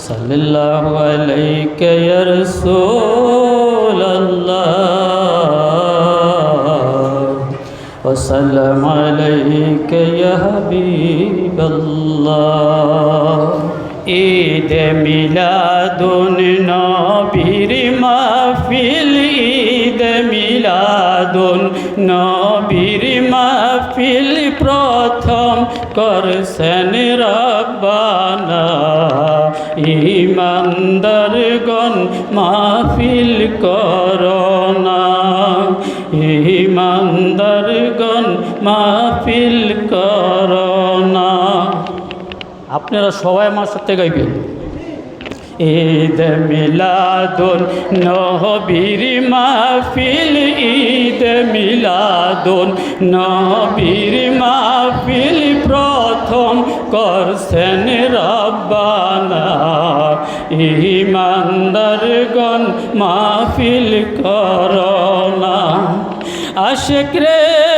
صلى الله عليك يا رسول الله وسلم عليك يا حبيب الله ঈদ মিলাদুন নবীর মিলাদুন নবীর মাহফিল প্রথম করছেন রব্বানা। ইমানদারগণ মাহফিল করোনা। ইমানদারগণ মাহফিল করোনা। আপনারা সবাই আমার সাথে গাইবেন। ঈদ মিলাদুন নবীর মাহফিল, ঈদ মিলাদুন নবীর মাহফিল প্রথম করছেন রব্বানা। ইমানদারগণ মাহফিল করোনা আশেক রে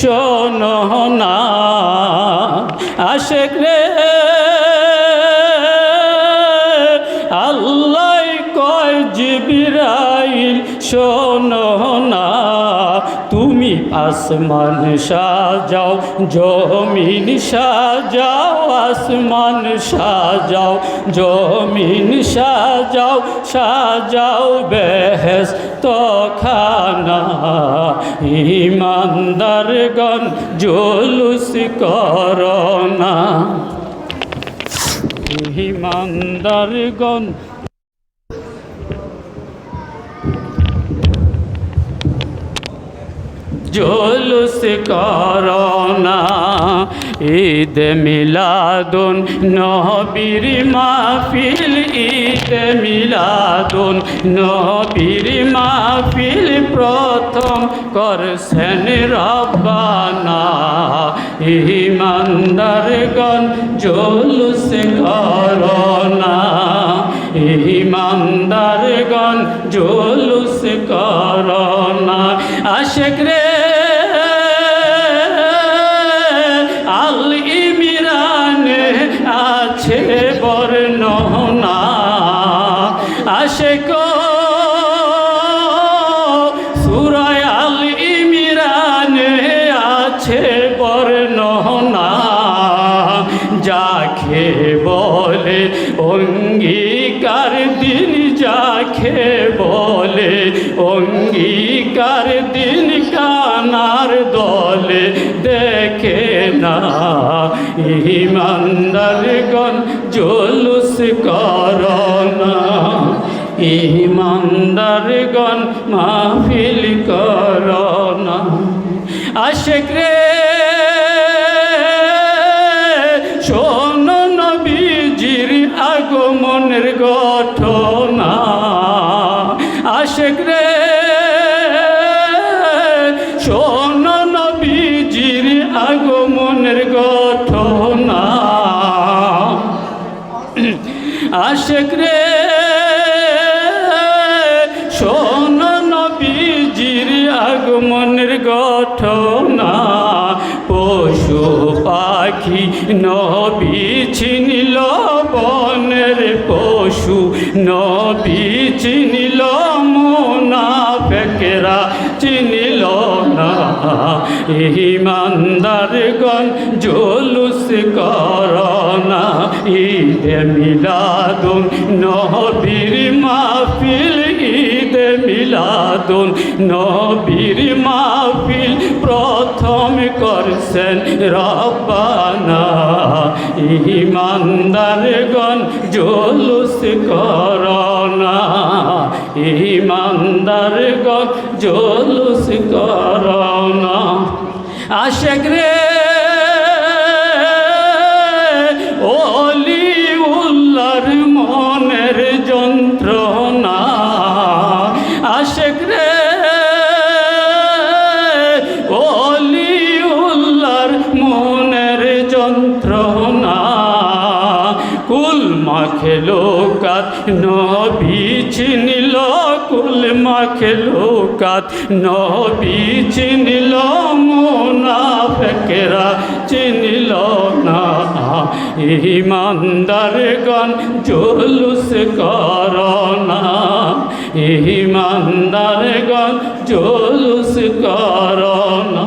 শোনো না আশেক রে। আল্লাহ কয় জিবিরাইল শোনো তুমি আসমান সাজাও, জমিন সাজাও, আসমান সাজাও, জমিন সাজাও সাজাও বেহেস তো খানা ইমানদারগণ জুলুস করোনা ইমানদারগণ জুলুস করোনা, ঈদ মিলাদুন, নবীর মাহফিল, ঈদ মিলাদুন, নবীর মাহফিল প্রথম করছেন রব্বানা। ইমানদারগণ জুলুস করোনা অঙ্গীকার দিন যাকে বলে, অঙ্গীকার দিন কানার দলে দেখে না। ইমানদারগণ জলুস করোনা ইমানদারগণ মাহফিল করোনা আশেক রে আশেক রে। শোন নবীজির আগমনের ঘটনা, পশু পাখি নবী চিনিল বনের পশু, নবী চিনিল মোনা ফেকেরা চিনিল না ইমানদারগণ জলুস করনা ঈদ মিলাদুন, নবীর মাহফিল, ঈদ মিলাদুন, নবীর মাহফিল প্রথম করছেন রব্বানা। ইমানদারগণ জলুস করনা ইমানদারগণ জলুস করনা আশেক রে ওলি উল্লার মনের যন্ত্রণা। আশেক রে ওলি উল্লার মনের যন্ত্রণা। কুল মাখে লোকাত, নবী চিনিল। কুল মাখে লোকাত, নবী চিনিল মোনা। ইমানদারগণ জুলুস করনা ইমানদারগণ জুলুস করনা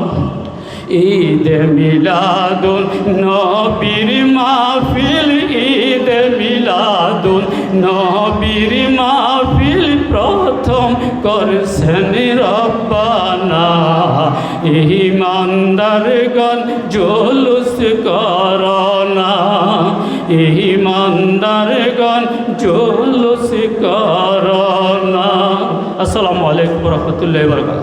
ঈদ মিলাদুন নবীর মাহফিল, ঈদ মিলাদুন নবীর মাহফিল প্রথম করছেন রব্বানা। ইমানদারগণ জুলুস করনা ইমানদারগণ জুলুস করনা আসসালামু আলাইকুম রহমতুল্লাহ বরকাত